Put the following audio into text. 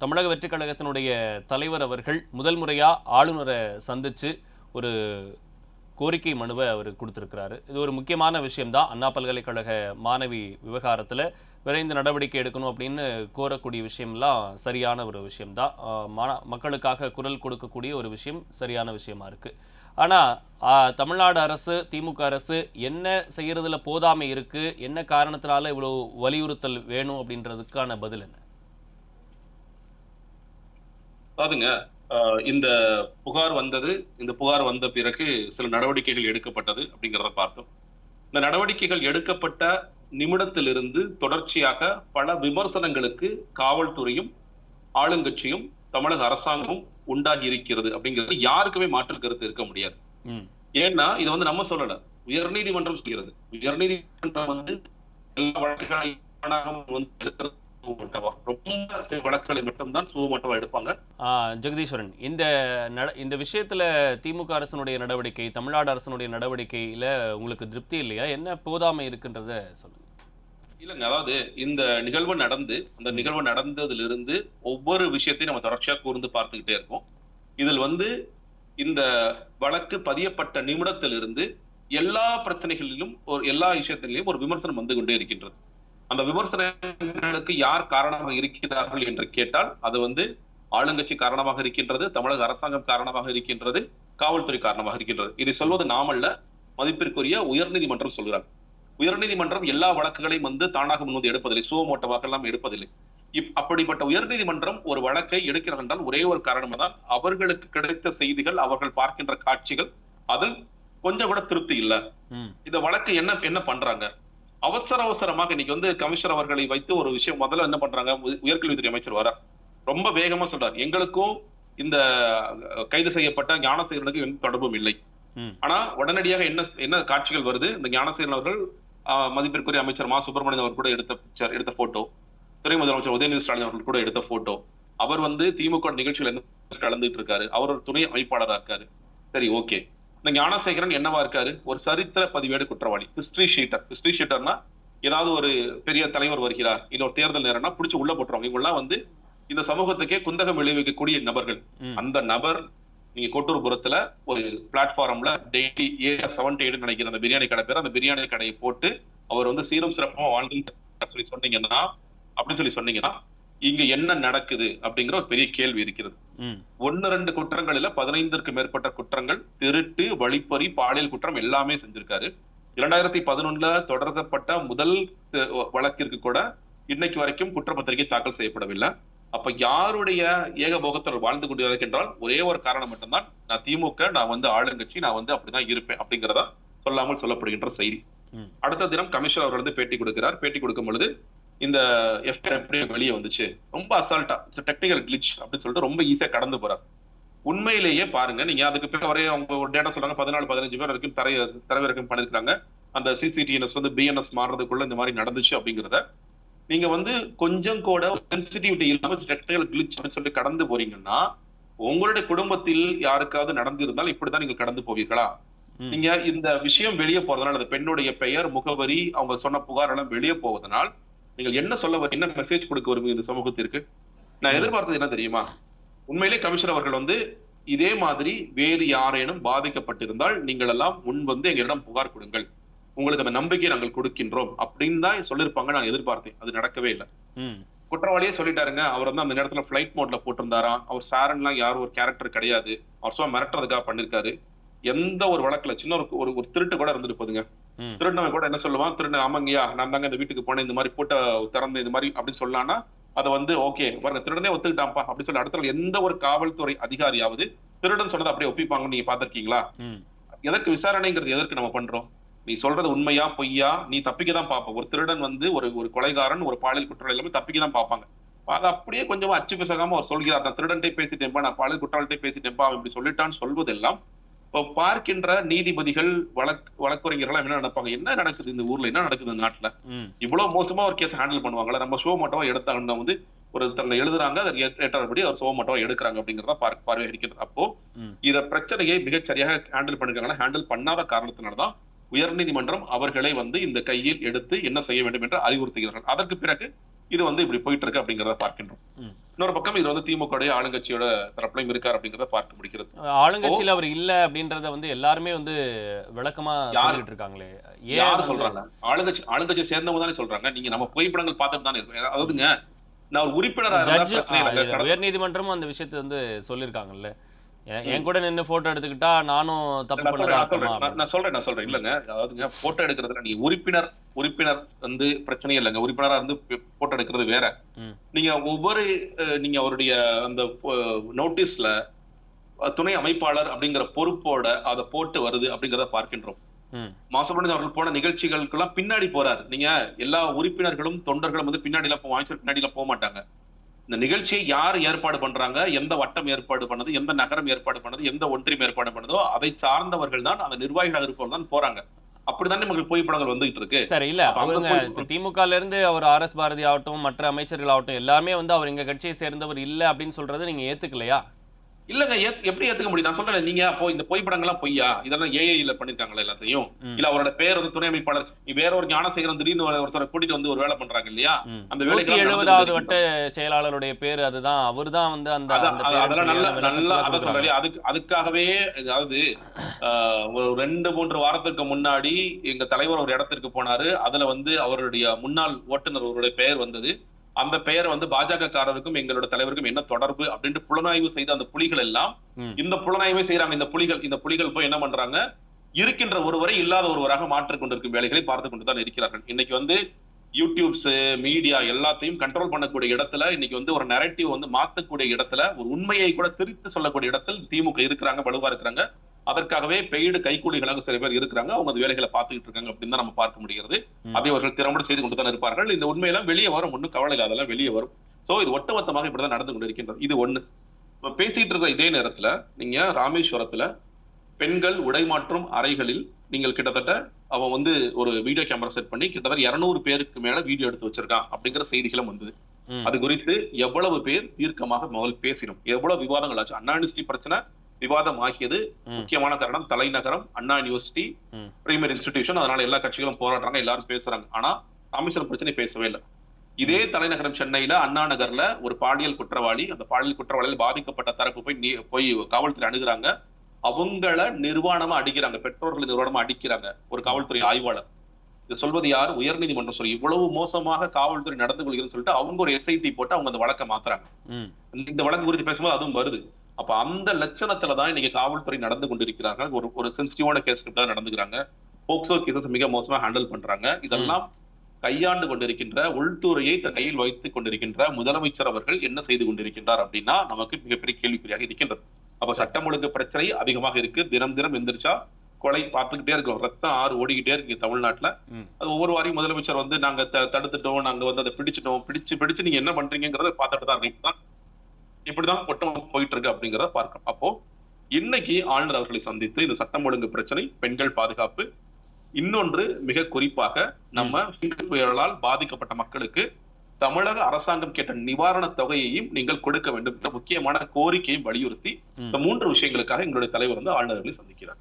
தமிழக வெற்றிக் கழகத்தினுடைய தலைவர் அவர்கள் முதல் முறையாக ஆளுநரை சந்திச்சு ஒரு கோரிக்கை மனுவை அவர் கொடுத்துருக்கிறாரு. இது ஒரு முக்கியமான விஷயம்தான். அண்ணா பல்கலைக்கழக மாணவி விவகாரத்தில் விரைந்து நடவடிக்கை எடுக்கணும் அப்படின்னு கோரக்கூடிய விஷயம்லாம் சரியான ஒரு விஷயம்தான். மா- மக்களுக்காக குரல் கொடுக்கக்கூடிய ஒரு விஷயம் சரியான விஷயமா இருக்குது ஆனால் தமிழ்நாடு அரசு திமுக அரசு என்ன செய்கிறதுல போதாமை இருக்குது என்ன காரணத்தினால இவ்வளோ வலியுறுத்தல் வேணும் அப்படின்றதுக்கான பதில் என்ன? அதாவதுங்க ஆஹ் இந்த புகார் வந்தது இந்த புகார் வந்த பிறகு சில நடவடிக்கைகள் எடுக்கப்பட்டது அப்படிங்கிறத பார்த்தோம். இந்த நடவடிக்கைகள் எடுக்கப்பட்ட நிமிடத்திலிருந்து தொடர்ச்சியாக பல விமர்சனங்களுக்கு காவல்துறையும் ஆளுங்கட்சியும் தமிழக அரசாங்கமும் உண்டாகி இருக்கிறது அப்படிங்கிறது யாருக்குமே மாற்று கருத்து இருக்க முடியாது. ஏன்னா இது வந்து நம்ம சொல்லல. உயர்நீதிமன்றம் சொல்கிறது. உயர்நீதிமன்றம் வந்து எல்லா வழக்குகளையும் வந்து ரொம்ப வழக்குகளை மட்டும்தான் எடுப்பாங்க. ஜெகதீஸ்வரன் இந்த இந்த விஷயத்துல திமுக அரசனுடைய நடவடிக்கை தமிழ்நாடு அரசனுடைய நடவடிக்கையில உங்களுக்கு திருப்தி இல்லையா? என்ன போதாமை இருக்குன்றத சொல்லுங்க. இல்லைங்க அதாவது இந்த நிகழ்வு நடந்து அந்த நிகழ்வு நடந்ததிலிருந்து ஒவ்வொரு விஷயத்தையும் நம்ம தொடர்ச்சியா கூர்ந்து பார்த்துக்கிட்டே இருக்கோம். இதில் வந்து இந்த வழக்கு பதியப்பட்ட நிமிடத்திலிருந்து எல்லா பிரச்சனைகளிலும் ஒரு எல்லா விஷயத்திலையும் ஒரு விமர்சனம் வந்து கொண்டே இருக்கின்றது. அந்த விமர்சனங்களுக்கு யார் காரணமாக இருக்கிறார்கள் என்று கேட்டால் அது வந்து ஆளுங்கட்சி காரணமாக இருக்கின்றது தமிழக அரசாங்கம் காரணமாக இருக்கின்றது காவல்துறை காரணமாக இருக்கின்றது. இதை சொல்வது நாமல்ல மதிப்பிற்குரிய உயர்நீதிமன்றம் சொல்கிறார். உயர்நீதிமன்றம் எல்லா வழக்குகளையும் வந்து தானாக முன்வந்து எடுப்பதில்லை சுவமோட்டவாக எல்லாம் எடுப்பதில்லை. இப் அப்படிப்பட்ட உயர்நீதிமன்றம் ஒரு வழக்கை எடுக்கிறது என்றால் ஒரே ஒரு காரணம் தான் அவர்களுக்கு கிடைத்த செய்திகள் அவர்கள் பார்க்கின்ற காட்சிகள் அதில் கொஞ்சம் கூட திருப்தி இல்ல. இந்த வழக்கு என்ன என்ன பண்றாங்க? அவசர அவசரமாக இன்னைக்கு வந்து கமிஷனர் அவர்களை வைத்து ஒரு விஷயம் முதல்ல என்ன பண்றாங்க? உய- உயர்கல்வித்துறை அமைச்சர் வரார் ரொம்ப வேகமா சொல்றார். எங்களுக்கும் இந்த கைது செய்யப்பட்ட ஞானசேகரனுக்கு எந்த தொடர்பும் இல்லை. ஆனா உடனடியாக என்ன என்ன காட்சிகள் வருது? இந்த ஞானசேகரன் அவர்கள் மதிப்பிற்குரிய அமைச்சர் மா. சுப்பிரமணியன் அவர் கூட எடுத்த picture, எடுத்த போட்டோ துணை முதலமைச்சர் உதயநிதி ஸ்டாலின் அவர்கள் கூட எடுத்த போட்டோ அவர் வந்து திமுக நிகழ்ச்சியில் என்ன கலந்துட்டு இருக்காரு? அவர் ஒரு துணை அமைப்பாளரா இருக்காரு. சரி ஓகே. இந்த ஞானசேகரன் என்னவா இருக்காரு? ஒரு சரித்திர பதிவேடு குற்றவாளி ஹிஸ்டரி ஷீட்டர் ஹிஸ்டரி ஷீட்டர்னா ஏதாவது ஒரு பெரிய தலைவர் வருகிறார். இல்ல ஒரு தேர்தல் நேரம்னா பிடிச்சு உள்ள போட்டுருவாங்க. இவங்கெல்லாம் வந்து இந்த சமூகத்துக்கே குந்தகம் விளைவிக்கக்கூடிய நபர்கள். அந்த நபர் நீங்க கோட்டூர்புரத்துல ஒரு பிளாட்ஃபார்ம்ல டெய்லி ஏ செவன்டி எயிட் நினைக்கிற அந்த பிரியாணி கடை பேர் அந்த பிரியாணி கடையை போட்டு அவர் வந்து சீரும் சிறப்புமா வாழ்ந்து சொல்லி சொன்னீங்கன்னா அப்படின்னு சொல்லி சொன்னீங்கன்னா இங்க என்ன நடக்குது அப்படிங்கிற ஒரு பெரிய கேள்வி இருக்கிறது. ஒன்னு ரெண்டு குற்றங்களில பதினைந்திற்கு மேற்பட்ட குற்றங்கள் திருட்டு வழிப்பறி பாலியல் குற்றம் எல்லாமே செஞ்சிருக்காரு. இரண்டாயிரத்தி பதினொன்னுல தொடரப்பட்ட முதல் வழக்கிற்கு கூட இன்னைக்கு வரைக்கும் குற்றப்பத்திரிகை தாக்கல் செய்யப்படவில்லை. அப்ப யாருடைய ஏகபோகத்தில் வாழ்ந்து கொண்டிருக்கின்றால் ஒரே ஒரு காரணம் மட்டும்தான். நான் திமுக நான் வந்து ஆளுங்கட்சி நான் வந்து அப்படிதான் இருப்பேன் அப்படிங்கிறதா சொல்லாமல் சொல்லப்படுகின்ற செய்தி. அடுத்த தினம் கமிஷனர் அவர் வந்து பேட்டி கொடுக்கிறார். பேட்டி கொடுக்கும் பொழுது இந்த எப்படி வெளியே வந்துச்சு. ரொம்ப அசால்ட்டா டெக்னிக்கல் கிளிச் அப்படின்னு சொல்லிட்டு ரொம்ப ஈஸியா கடந்து போறார். உண்மையிலேயே பாருங்க நீங்க அதுக்கு பிறகு ஒரே அவங்க ஒரு டேட்டா சொல்றாங்க பதினாலு பதினஞ்சு பேர் வரைக்கும் தரை தரவிறக்கம் பண்ணிருக்காங்க அந்த சிசிடிஎன்எஸ் வந்து பிஎன்எஸ் மாறுறதுக்குள்ள இந்த மாதிரி நடந்துச்சு அப்படிங்கிறத நீங்க வந்து கொஞ்சம் கூட சென்சிட்டிவிட்டி இல்லாம டெக்னிக்கல் கிளிச் அப்படின்னு சொல்லி கடந்து போறீங்கன்னா உங்களுடைய குடும்பத்தில் யாருக்காவது நடந்திருந்தால் இப்படிதான் நீங்க கடந்து போவீர்களா. நீங்க இந்த விஷயம் வெளியே போறதுனால அந்த பெண்ணுடைய பெயர் முகவரி அவங்க சொன்ன புகார் எல்லாம் வெளியே போவதனால் நீங்கள் என்ன சொல்ல என்ன மெசேஜ் கொடுக்க வருவீங்க இந்த சமூகத்திற்கு? நான். எதிர்பார்த்தது என்ன தெரியுமா? உண்மையிலே கமிஷனர் அவர்கள் வந்து இதே மாதிரி வேறு யாரேனும் பாதிக்கப்பட்டிருந்தால் நீங்கள் எல்லாம் முன் வந்து எங்களிடம் புகார் கொடுங்கள். உங்களுக்கு அந்த நம்பிக்கையை நாங்கள் கொடுக்கின்றோம் அப்படின்னு தான் சொல்லியிருப்பாங்க நான் எதிர்பார்த்தேன். அது நடக்கவே இல்லை. குற்றவாளியே சொல்லிட்டாருங்க. அவர் வந்து அந்த நேரத்துல ஃபிளைட் மோட்ல போட்டிருந்தாராம் அவர் சாரன்லாம் யாரும் ஒரு கேரக்டர் கிடையாது. அவர் சும்மா மிரட்டுறதுக்காக பண்ணிருக்காரு. எந்த ஒரு வழக்குல சின்ன ஒரு ஒரு திருட்டு கூட இருந்துட்டு போதுங்க. ம். திருடனவன் கூட என்ன சொல்லுவான்? திருடன் ஆமாங்கய்யா நான் தாங்க இந்த வீட்டுக்கு போனேன். இந்த மாதிரி போட்ட திறந்து இந்த மாதிரி அப்படின்னு சொல்லலாம்னா அதை வந்து ஓகே பாருங்க திருடனே ஒத்துக்கிட்டான்ப்பா அப்படின்னு சொல்லி அடுத்த எந்த ஒரு காவல்துறை அதிகாரியாவது திருடன் சொன்னதை அப்படியே ஒப்பிப்பாங்கன்னு நீங்க பாத்திருக்கீங்களா எதற்கு விசாரணைங்கிறது எதற்கு நம்ம பண்றோம்? நீ சொல்றது உண்மையா பொய்யா? நீ தப்பிக்க தான் பார்ப்ப. ஒரு திருடன் வந்து ஒரு ஒரு கொலைகாரன் ஒரு பாலியல் குற்றவாளி எல்லாமே தப்பிக்க தான் பார்ப்பாங்க அதை அப்படியே கொஞ்சம் அச்சு பிசகாம அவர் சொல்கிறார். நான் திருடன்ட்டே பேசிட்டேன்பா நான் பாலியல் குற்றவாளிட்டே பேசிட்டேன்பா அவன் இப்படி சொல்லிட்டான்னு சொல்வதெல்லாம் இப்போ பார்க்கின்ற நீதிபதிகள் வழக் வழக்குரைஞர்கள் என்ன நினைப்பாங்க? என்ன நடக்குது இந்த ஊர்ல? என்ன நடக்குது இந்த நாட்டுல? இவ்வளவு மோசமா ஒரு கேஸ் ஹேண்டில் பண்ணுவாங்களா நம்ம ஷோ மட்டும் எடுத்தாங்கன்னா வந்து ஒருத்தவங்க எழுதுறாங்க அதை ஏற்றாபடி அவர் ஷோ மட்டும் எடுக்கிறாங்க அப்படிங்கறத பார்க்க பார்வை இருக்கிறது அப்போ இத பிரச்சனையை மிகச் சரியாக ஹேண்டில் பண்ணிருக்காங்கன்னா ஹேண்டில் பண்ணாத காரணத்தினாலதான் உயர்நீதிமன்றம் அவர்களை வந்து இந்த கையில் எடுத்து என்ன செய்ய வேண்டும் என்று அறிவுறுத்துகிறார்கள். அதற்கு பிறகு இது வந்து இப்படி போயிட்டு இருக்கு அப்படிங்கறத பார்க்கின்றோம். இன்னொரு பக்கம் இது வந்து திமுக ஆளுங்கட்சியோட தரப்புலையும் இருக்கார் அப்படிங்கறத பார்க்க முடிகிறது. ஆளுங்கட்சியில அவர் இல்ல அப்படின்றத வந்து எல்லாருமே வந்து விளக்கமா? சொல்லிட்டு இருக்காங்களே. ஏன் யார் வந்து- சொல்றாங்க? ஆளுங்கட்சி ஆளுங்கட்சியை சேர்ந்தவங்க தானே சொல்றாங்க. நீங்க நம்ம புகைப்படங்கள் பார்த்துட்டு தானே இருக்கோம். அதாவதுங்க நான் ஒரு உறுப்பினரா இருந்தா ஜட்ஜ் பிரச்சனை இல்லைங்க கடந்த- உயர் நீதிமன்றமும் அந்த விஷயத்தை வந்து சொல்லியிருக்காங்கல்ல. என் கூட நின்னு போட்டோ எடுத்துக்கிட்டா நானும் தப்பு நான் பண்ணதா சொல்றேன், நான் சொல்றேன், நான் இல்லங்க அதாவதுங்க போட்டோ எடுக்கிறதுல நீங்க உறுப்பினர் உறுப்பினர் வந்து பிரச்சனையே இல்லைங்க. உறுப்பினரா இருந்து போட்டோ எடுக்கிறது வேற. நீங்க ஒவ்வொரு நீங்க அவருடைய அந்த நோட்டீஸ்ல துணை அமைப்பாளர் அப்படிங்கிற பொறுப்போட அதை போட்டு வருது அப்படிங்கறத பார்க்கின்றோம். ம். மாசுபடுதல் அவர்கள் போன நிகழ்ச்சிகளுக்கெல்லாம் பின்னாடி போறாரு. நீங்க எல்லா உறுப்பினர்களும் தொண்டர்களும் வந்து பின்னாடி எல்லாம் பின்னாடி எல்லாம் போக மாட்டாங்க. இந்த நிகழ்ச்சியை யார் ஏற்பாடு பண்றாங்க? எந்த வட்டம் ஏற்பாடு பண்ணது? எந்த நகரம் ஏற்பாடு பண்ணது? எந்த ஒன்றியம் ஏற்பாடு பண்ணதோ அதை சார்ந்தவர்கள் தான் அந்த நிர்வாகிகளாக இருப்பவர்கள் தான் போறாங்க. அப்படித்தானே நமக்கு புகைப்படங்கள் வந்துகிட்டு இருக்கு? சரி இல்ல. அவருங்க திமுகல இருந்து அவர் ஆர் எஸ் பாரதி ஆகட்டும் மற்ற அமைச்சர்கள் ஆகட்டும் எல்லாருமே வந்து அவர் எங்க கட்சியை சேர்ந்தவர் இல்ல அப்படின்னு சொல்றதை நீங்க ஏத்துக்கலையா? இல்லங்க எப்படி ஏத்துக்க முடியும்? நான் சொல்றேன் நீங்க அப்போ இந்த புகைப்படங்கள்லாம் பொய்யா? இதெல்லாம் ஏஐல பண்ணிருக்காங்களா எல்லாத்தையும். இல்ல அவரோட பேர் வந்து துணை அமைப்பாளர். வேற ஒரு ஞானசேகரன் திடீர்னு ஒரு- ஒருத்தரை கூட்டிட்டு வந்து ஒரு வேலை பண்றாங்க இல்லையா. அந்த வேலைக்கெல்லாம் எழுபதாவது வட்ட செயலாளருடைய பேர் அதுதான். அவர்தான் வந்து அந்த அதெல்லாம் நல்லா நல்லா. சொல்றேன் அதுக்கு அதுக்காகவே அதாவது ஒரு ரெண்டு மூன்று வாரத்துக்கு முன்னாடி எங்க தலைவர் ஒரு இடத்திற்கு போனாரு. அதுல வந்து அவருடைய முன்னாள் ஓட்டுநர் அவருடைய பெயர் வந்தது. அந்த பெயர் வந்து பாஜக காரருக்கும் எங்களோட தலைவருக்கும் என்ன தொடர்பு அப்படின்ட்டு புலனாய்வு செய்த அந்த புலிகள் எல்லாம். இந்த புலனாய்வை செய்யறாங்க இந்த புலிகள் இந்த புலிகள் போய் என்ன பண்றாங்க? இருக்கின்ற ஒருவரை இல்லாத ஒருவராக மாற்றிக் கொண்டிருக்கும் வேலைகளை பார்த்து கொண்டு தான் இருக்கிறார்கள். இன்னைக்கு வந்து யூடியூப்ஸ் மீடியா எல்லாத்தையும் கண்ட்ரோல் பண்ணக்கூடிய இடத்துல இன்னைக்கு வந்து ஒரு நெரட்டிவ் வந்து மாத்தக்கூடிய இடத்துல ஒரு உண்மையை கூட திரித்து சொல்லக்கூடிய இடத்தில் திமுக இருக்கிறாங்க வலுவா இருக்கிறாங்க. அதற்காகவே பெய்டு கைக்கூலிகளாக சில பேர் இருக்கிறாங்க. அவங்க அந்த வேலைகளை பார்த்துக்கிட்டு இருக்காங்க அப்படின்னு தான் நம்ம பார்க்க முடிகிறது. அதை அவர்கள் திறம்பட செய்து கொண்டு தான் இருப்பார்கள். இந்த உண்மையெல்லாம் வெளியே வரும். ஒன்றும் கவலை இல்லை அதெல்லாம் வெளியே வரும். சோ இது ஒட்டுமொத்தமாக இப்படிதான் நடந்து கொண்டு இருக்கின்றது இது ஒண்ணு. இப்ப பேசிட்டு இருக்க இதே நேரத்துல நீங்க ராமேஸ்வரத்துல பெண்கள் உடை மாற்றும் அறைகளில் நீங்கள் கிட்டத்தட்ட அவன் வந்து ஒரு வீடியோ கேமரா செட் பண்ணி கிட்டத்தட்ட இருநூறு பேருக்கு மேல வீடியோ எடுத்து வச்சிருக்கான் அப்படிங்கிற செய்திகளும் வந்தது. அது குறித்து எவ்வளவு பேர் தீர்க்கமாக முதல் பேசினோம். எவ்வளவு விவாதங்கள் ஆச்சு? அண்ணா யூனிவர்சிட்டி பிரச்சனை விவாதம் ஆகியது. முக்கியமான காரணம் தலைநகரம் அண்ணா யூனிவர்சிட்டி ம். பிரைமரி இன்ஸ்டிடியூஷன் அதனால எல்லா கட்சிகளும் போராடுறாங்க எல்லாரும் பேசுறாங்க. ஆனா ராமேஸ்வரம் பிரச்சனை பேசவே இல்லை. இதே தலைநகரம் சென்னையில அண்ணா நகர்ல ஒரு பாலியல் குற்றவாளி அந்த பாலியல் குற்றவாளியில் பாதிக்கப்பட்ட தரப்பு போய் போய் காவல்துறை அணுகுறாங்க. அவங்கள நிர்வாணமா அடிக்கிறாங்க பெற்றோர்களை நிர்வாணமா அடிக்கிறாங்க ஒரு காவல்துறை ஆய்வாளர். இது சொல்வது யார்? உயர்நீதிமன்றம் சொல்லி இவ்வளவு மோசமாக காவல்துறை நடந்து கொள்கிறதுன்னு சொல்லிட்டு அவங்க ஒரு எஸ்ஐடி போட்டு அவங்க அந்த வழக்கை மாத்துறாங்க. இந்த வழக்கு குறித்து பேசும்போது அதுவும் வருது. அப்ப அந்த லட்சணத்துல தான் இன்னைக்கு காவல்துறை நடந்து கொண்டிருக்கிறார்கள். ஒரு ஒரு சென்சிட்டிவான கேஸ் தான் நடந்துக்கிறாங்க. போக்சோ கேசஸ் மிக மோசமா ஹேண்டில் பண்றாங்க. இதெல்லாம் கையாண்டு கொண்டிருக்கின்ற உள்துறையை கையில் வைத்துக் கொண்டிருக்கின்ற முதலமைச்சர் அவர்கள் என்ன செய்து கொண்டிருக்கின்றார் அப்படின்னா நமக்கு மிகப்பெரிய கேள்விக்குறியாக இருக்கின்றது. அப்ப சட்டம் ஒழுங்கு பிரச்சனை அதிகமாக இருக்கு. தினம் தினம் எந்திரிச்சா கொலை பார்த்துக்கிட்டே இருக்கோம். ரத்தம் ஆறு ஓடிக்கிட்டே இருக்கு தமிழ்நாட்டுல. அது ஒவ்வொரு வாரியும் முதலமைச்சர் வந்து நாங்க தடுத்துட்டோம் நாங்க வந்து அதை பிடிச்சிட்டோம். பிடிச்சு பிடிச்சு நீங்க என்ன பண்றீங்கிறத பார்த்துட்டு தான் இருக்கீங்க இப்படிதான் இப்படிதான் ஒட்டம் போயிட்டு இருக்கு அப்படிங்கறத பார்க்கணும். அப்போ இன்னைக்கு ஆளுநர் அவர்களை சந்தித்து இந்த சட்டம் ஒழுங்கு பிரச்சனை பெண்கள் பாதுகாப்பு இன்னொன்று மிக குறிப்பாக நம்ம புயலால் பாதிக்கப்பட்ட மக்களுக்கு தமிழக அரசாங்கம் கேட்ட நிவாரண தொகையையும் நீங்கள் கொடுக்க வேண்டும் என்ற முக்கியமான கோரிக்கையை வலியுறுத்தி. இந்த மூன்று விஷயங்களுக்காக எங்களுடைய தலைவர் வந்து ஆளுநர்களை சந்திக்கிறார்